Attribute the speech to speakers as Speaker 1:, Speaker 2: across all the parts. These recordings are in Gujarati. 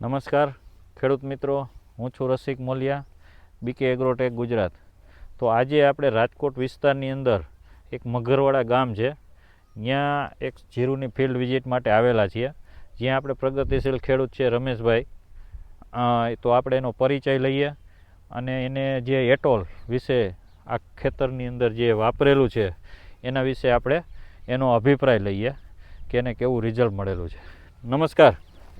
Speaker 1: નમસ્કાર, ખેડૂત મિત્રો. હું છું રસિક મોલિયા બીકે એગ્રોટેક ગુજરાત. તો આજે આપણે રાજકોટ વિસ્તારની અંદર એક મગરવાડા ગામ છે. ત્યાં એક જીરુની ફિલ્ડ વિઝિટ માટે આવેલા છીએ. જ્યાં આપણે પ્રગતિશીલ ખેડૂત છે રમેશભાઈ. તો આપણે એનો પરિચય લઈએ અને એને જે એટોલ વિશે આ ખેતરની અંદર જે વાપરેલું છે, એના વિશે આપણે એનો અભિપ્રાય લઈએ કે એને કેવું રિઝલ્ટ મળેલું છે. નમસ્કાર.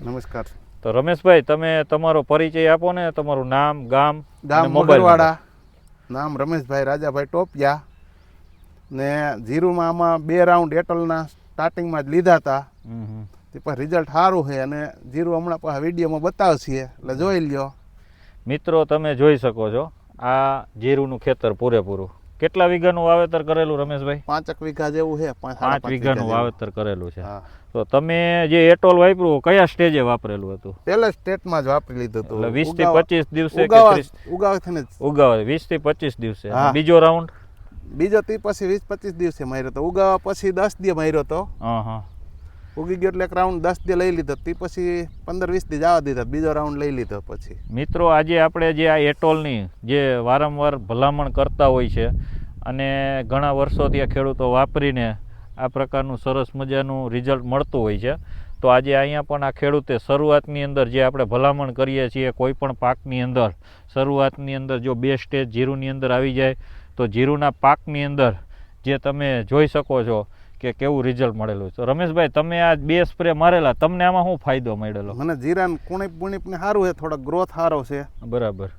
Speaker 2: નમસ્કાર.
Speaker 1: તો રમેશભાઈ તમે તમારો પરિચય આપો ને તમારું નામ ગામ
Speaker 2: ગામ મોગરવાડા નામ રમેશભાઈ રાજાભાઈ ટોપિયા. ને જીરુમાં આમાં બે રાઉન્ડ એટલના સ્ટાર્ટિંગમાં જ લીધા હતા. તે પછી રિઝલ્ટ સારું છે અને જીરું હમણાં પાછા વિડીયોમાં બતાવશે. એટલે જોઈ લ્યો.
Speaker 1: મિત્રો તમે જોઈ શકો છો આ જીરુનું ખેતર પૂરેપૂરું. કેટલા વીઘાનું વાવેતર કરેલું રમેશભાઈ?
Speaker 2: પાંચક વીઘા જેવું છે પાંચ
Speaker 1: વીઘાનું. વાવેતર કરેલું છે. તો તમે જે એટોલ વાપર્યું કયા સ્ટેજે વાપરેલું હતું?
Speaker 2: પહેલા સ્ટેટમાં જ વાપરી લીધું હતું.
Speaker 1: એટલે
Speaker 2: વીસથી
Speaker 1: પચીસ દિવસે કે
Speaker 2: ઉગાવ ઉગાવાથી
Speaker 1: વીસથી પચીસ દિવસે. બીજો રાઉન્ડ?
Speaker 2: બીજો તી પછી વીસ પચીસ દિવસે માર્યો તો. ઉગાવા પછી દસ દિવસ માર્યો તો.
Speaker 1: હા હા.
Speaker 2: ઉગી ગયો એટલે એક રાઉન્ડ દસ દી લઈ લીધો. તે પછી પંદર વીસ દી જવા દીધા. બીજો રાઉન્ડ લઈ લીધો પછી.
Speaker 1: મિત્રો, આજે આપણે જે આ એટોલની જે વારંવાર ભલામણ કરતા હોય છે અને ઘણા વર્ષોથી આ ખેડૂતો વાપરીને આ પ્રકારનું સરસ મજાનું રિઝલ્ટ મળતું હોય છે, તો આજે અહીંયા પણ આ ખેડૂતે શરૂઆતની અંદર જે આપણે ભલામણ કરીએ છીએ, કોઈ પણ પાકની અંદર, શરૂઆતની અંદર જો બે સ્ટેજ જીરુની અંદર આવી જાય, તો જીરુના પાકની અંદર જે તમે જોઈ શકો છો કે કેવું રિઝલ્ટ મળેલું છે. રમેશભાઈ તમે આ બે સ્પ્રે મારેલા તમને આમાં શું ફાયદો મળેલો?
Speaker 2: મને જીરાન કુણીપ ને સારું છે થોડો ગ્રોથ સારો છે.
Speaker 1: બરાબર.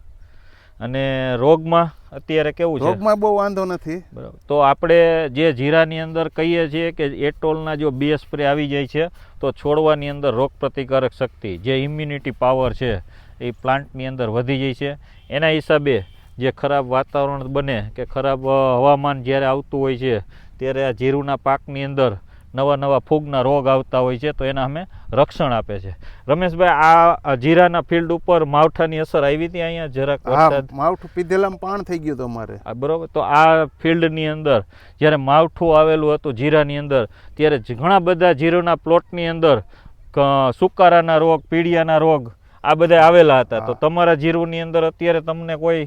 Speaker 1: અને રોગમાં અત્યારે કેવું છે?
Speaker 2: રોગમાં બહુ વાંધો નથી.
Speaker 1: બરાબર. તો આપણે જે જીરાની અંદર કહીએ છીએ કે એટોલના જો બે સ્પ્રે આવી જાય છે તો છોડવાની અંદર રોગ પ્રતિકારક શક્તિ જે ઇમ્યુનિટી પાવર છે એ પ્લાન્ટની અંદર વધી જાય છે. એના હિસાબે જે ખરાબ વાતાવરણ બને કે ખરાબ હવામાન જ્યારે આવતું હોય છે ત્યારે આ જીરુના પાકની અંદર નવા નવા ફૂગના રોગ આવતા હોય છે તો એના અમે રક્ષણ આપે છે. રમેશભાઈ આ જીરાના ફિલ્ડ ઉપર માવઠાની અસર આવી હતી અહીંયા? જરાક વરસાદ
Speaker 2: માવઠું પીધેલામાં પાણ થઈ ગયું હતું અમારે.
Speaker 1: આ બરોબર. તો આ ફિલ્ડની અંદર જ્યારે માવઠું આવેલું હતું જીરાની અંદર ત્યારે ઘણા બધા જીરુના પ્લોટની અંદર સુકારાના રોગ પીડિયાના રોગ આ બધા આવેલા હતા. તો તમારા જીરુની અંદર અત્યારે તમને કોઈ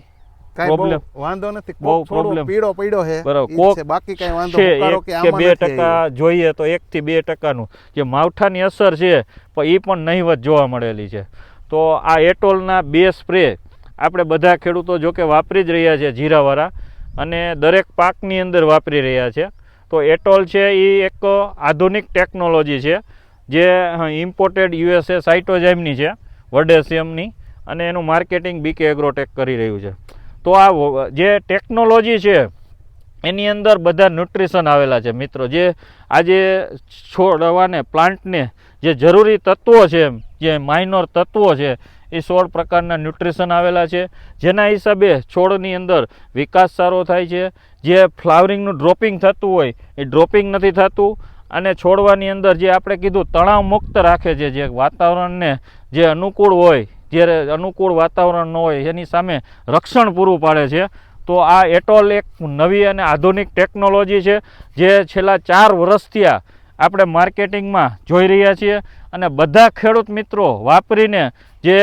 Speaker 2: કાંઈ વાંધો નથી.
Speaker 1: બહુ
Speaker 2: કોક પીળો પડ્યો છે.
Speaker 1: બરાબર.
Speaker 2: ઈ જ
Speaker 1: કોક
Speaker 2: છે. બાકી કઈ વાંધો
Speaker 1: છે
Speaker 2: હુંકારો
Speaker 1: એક
Speaker 2: કે
Speaker 1: કે બે ટકા જોઈએ તો એક થી બે ટકાનું. જે માવઠાની અસર છે પણ એ પણ નહીવત જોવા મળેલી છે. તો આ એટોલના બે સ્પ્રે આપણે બધા ખેડૂતો જો કે વાપરી જ રહ્યા છે જીરાવાળા અને દરેક પાકની અંદર વાપરી રહ્યા છે. તો એટોલ છે એ એક આધુનિક ટેકનોલોજી છે જે ઇમ્પોર્ટેડ યુએસએ સાઇટોજાઇમની છે વર્ડેસિયમની અને એનું માર્કેટિંગ બીકે એગ્રોટેક કરી રહ્યું છે. તો આ જે ટેકનોલોજી છે, એની અંદર બધા ન્યુટ્રિશન આવેલા છે મિત્રો. જે આજે છોડવાને પ્લાન્ટને જે જરૂરી તત્વો છે જે માઇનોર તત્વો છે, એ સોળ પ્રકારના ન્યુટ્રિશન આવેલા છે. જેના હિસાબે છોડની અંદર વિકાસ સારો થાય છે. જે ફ્લાવરિંગનું ડ્રોપિંગ થતું હોય, એ ડ્રોપિંગ નથી થતું. અને છોડવાની અંદર જે આપણે કીધું, તણાવ મુક્ત રાખે છે, જે વાતાવરણને જે અનુકૂળ હોય જ્યારે અનુકૂળ વાતાવરણ ન હોય, એની સામે રક્ષણ પૂરું પાડે છે. તો આ એટોલ એક નવી અને આધુનિક ટેકનોલોજી છે, જે છેલ્લા ચાર વર્ષથી આ આપણે માર્કેટિંગમાં જોઈ રહ્યા છીએ અને બધા ખેડૂત મિત્રો વાપરીને જે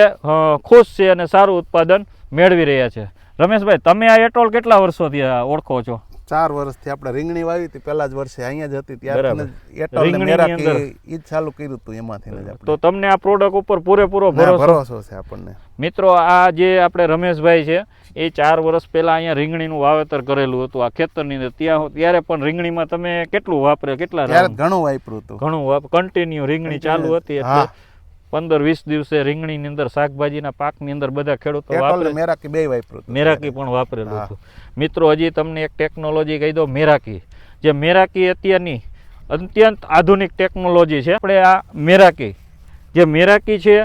Speaker 1: ખુશ છે અને સારું ઉત્પાદન મેળવી રહ્યા છે. રમેશભાઈ, તમે આ એટોલ કેટલા વર્ષોથી ઓળખો છો?
Speaker 2: ચાર વર્ષથી આપણે રીંગણી વાવી હતી પહેલા જ વર્ષે અહીંયા જ હતી
Speaker 1: ત્યારે.
Speaker 2: ઈ જ ચાલુ કર્યું હતું એમાંથી
Speaker 1: તો તમને આ પ્રોડક્ટ ઉપર પૂરેપૂરો ભરોસો?
Speaker 2: છે આપણને.
Speaker 1: મિત્રો આ જે આપણે રમેશભાઈ છે એ ચાર વર્ષ પહેલાં અહીંયા રીંગણીનું વાવેતર કરેલું હતું આ ખેતરની અંદર. ત્યાં ત્યારે પણ રીંગણીમાં તમે કેટલું વાપરે કેટલા
Speaker 2: ઘણું વાપર્યું હતું.
Speaker 1: ઘણું કન્ટિન્યુ રીંગણી ચાલુ હતી એટલે. પંદર વીસ દિવસે રીંગણીની અંદર શાકભાજીના પાકની અંદર બધા ખેડૂતો વાપરે.
Speaker 2: મેરાકી બે વાપરું
Speaker 1: મેરાકી પણ વાપરેલું હતું. મિત્રો હજી તમને એક ટેકનોલોજી કહી દો મેરાકી. જે મેરાકી અત્યારની અત્યંત આધુનિક ટેકનોલોજી છે. આપણે આ મેરાકી. જે મેરાકી છે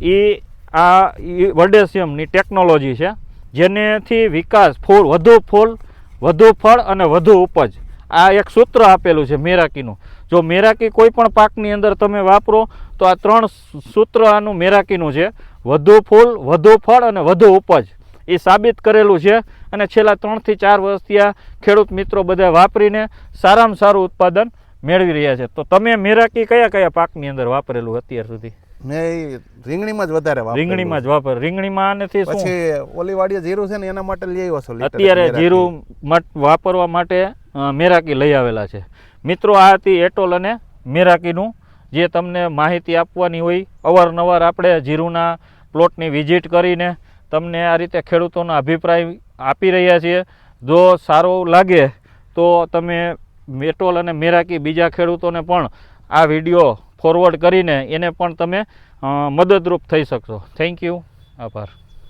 Speaker 1: એ આ વડેશિયમની ટેકનોલોજી છે. જેનેથી વિકાસ ફૂલ વધુ ફૂલ વધુ ફળ અને વધુ ઉપજ. આ એક સૂત્ર આપેલું છે મેરાકીનું. જો મેરાકી કોઈ પણ પાકની અંદર તમે વાપરો તો આ ત્રણ સૂત્ર આનું મેરાકીનું છે. વધુ ફૂલ વધુ ફળ અને વધુ ઉપજ. એ સાબિત કરેલું છે અને છેલ્લા ત્રણથી ચાર વર્ષથી આ ખેડૂત મિત્રો બધા વાપરીને સારામાં સારું ઉત્પાદન મેળવી રહ્યા છે. તો તમે મેરાકી કયા કયા પાકની અંદર વાપરેલું અત્યાર સુધી?
Speaker 2: મેં રીંગણીમાં જ વધારે
Speaker 1: રીંગણીમાં જ વાપર રીંગણીમાં આનેથી શું?
Speaker 2: પછી ઓલી વાડીએ જીરું છે ને એના માટે લઈ આવ્યો છો
Speaker 1: અત્યારે જીરું વાપરવા માટે મેરાકી લઈ આવેલા છે. મિત્રો, આ હતી એટોલ અને મેરાકીનું. જે તમને માહિતી આપવાની હોય, અવારનવાર આપણે જીરુના પ્લોટની વિઝિટ કરીને તમને આ રીતે ખેડૂતોનો અભિપ્રાય આપી રહ્યા છીએ. જો સારો લાગે તો તમે મેટોલ અને મેરાકી બીજા ખેડૂતોને પણ આ વીડિયો ફોરવર્ડ કરીને એને પણ તમે મદદરૂપ થઈ શકશો. થેન્ક યુ આભાર.